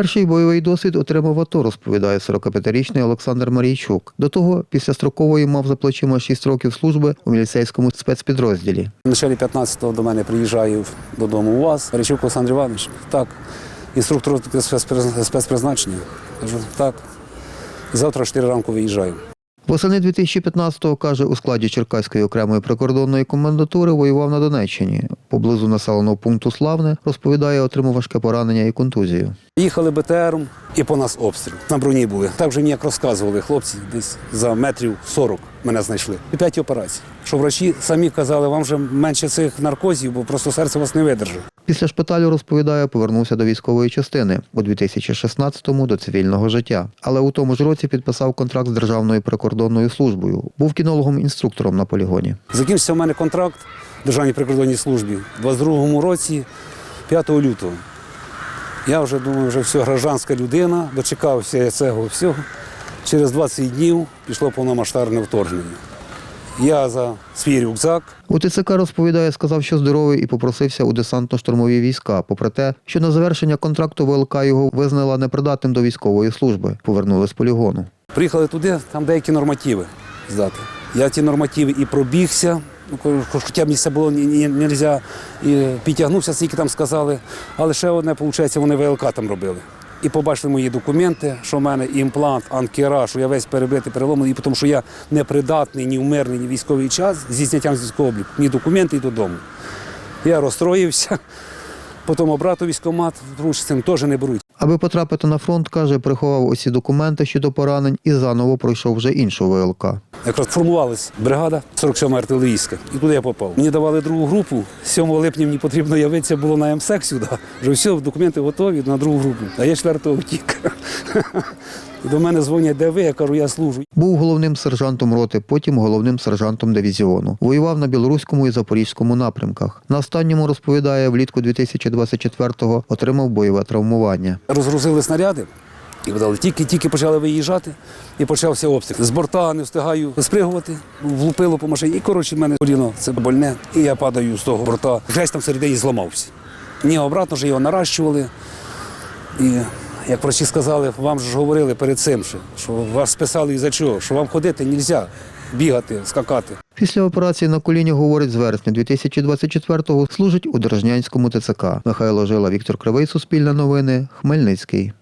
Перший бойовий досвід отримав АТО, розповідає 45-річний Олександр Марійчук. До того, після строкової мав за плечима 6 років служби у міліцейському спецпідрозділі. В началі 15-го до мене приїжджає додому у вас. Речук Олександр Іванович. Так. Інструктор спецпризначення. Кажу, так. Завтра в 4 ранку виїжджаю. Восени 2015-го, каже, у складі Черкаської окремої прикордонної комендатури воював на Донеччині. Поблизу населеного пункту Славне, розповідає, отримав важке поранення і контузію. Їхали БТРом і по нас обстріл. На броні були. Так вже мені як розказували хлопці, десь за метрів 40 мене знайшли. І п'ять операцій. Що врачі самі казали, вам вже менше цих наркозів, бо просто серце вас не видержить. Після шпиталю, розповідає, повернувся до військової частини у 2016-му до цивільного життя. Але у тому ж році підписав контракт з Державною прикордонною службою. Був кінологом-інструктором на полігоні. Закінчився в мене контракт в Державній прикордонній службі у 22-му році, 5 лютого. Я вже думаю, вже все, гражданська людина, дочекався я цього всього. Через 20 днів пішло повномасштабне вторгнення. Я за свій рюкзак У ТЦК розповідає, сказав, що здоровий і попросився у десантно-штурмові війська, попри те, що на завершення контракту ВЛК його визнала непридатним до військової служби. Повернули з полігону. Приїхали туди, там деякі нормативи здати. Я ті нормативи і пробігся, ну, хоча б мені це було не можна, і підтягнувся, скільки там сказали. Але ще одне, виходить, вони ВЛК там робили. І побачили мої документи, що в мене імплант, анкера, що я весь перебитий, переломаний, і тому що я не придатний ні в мирний, ні в військовий час зі зняттям з військового обліку, ні документи і додому. Я розстроївся, потім обрату військкомат, вручцем теж не беруть. Аби потрапити на фронт, каже, приховав усі документи щодо поранень і заново пройшов вже іншу ВЛК. Якраз формувалась бригада 47 артилерійська, і туди я попав. Мені давали другу групу. 7 липня мені потрібно явитися було на МСЕК сюди. Вже все, документи готові на другу групу. А я 4-го втік. До мене дзвонять, де ви? Я кажу, я служу. Був головним сержантом роти, потім головним сержантом дивізіону. Воював на білоруському і запорізькому напрямках. На останньому розповідає, влітку 2024-го отримав бойове травмування. Розгрузили снаряди. І видали, тільки тільки почали виїжджати, і почався обстріл. З борта не встигаю спригувати, влупило по машині. І коротше, в мене коліно це больне, і я падаю з того борта. Хрест там всередині зламався. Ні, обратно вже його наращували. І як врачі сказали, вам ж говорили перед цим, що, вас списали із-за чого, що вам ходити не можна, бігати, скакати. Після операції на коліні, говорить, з вересня 2024-го служить у Держнянському ТЦК. Михайло Жила, Віктор Кривий, Суспільне новини, Хмельницький.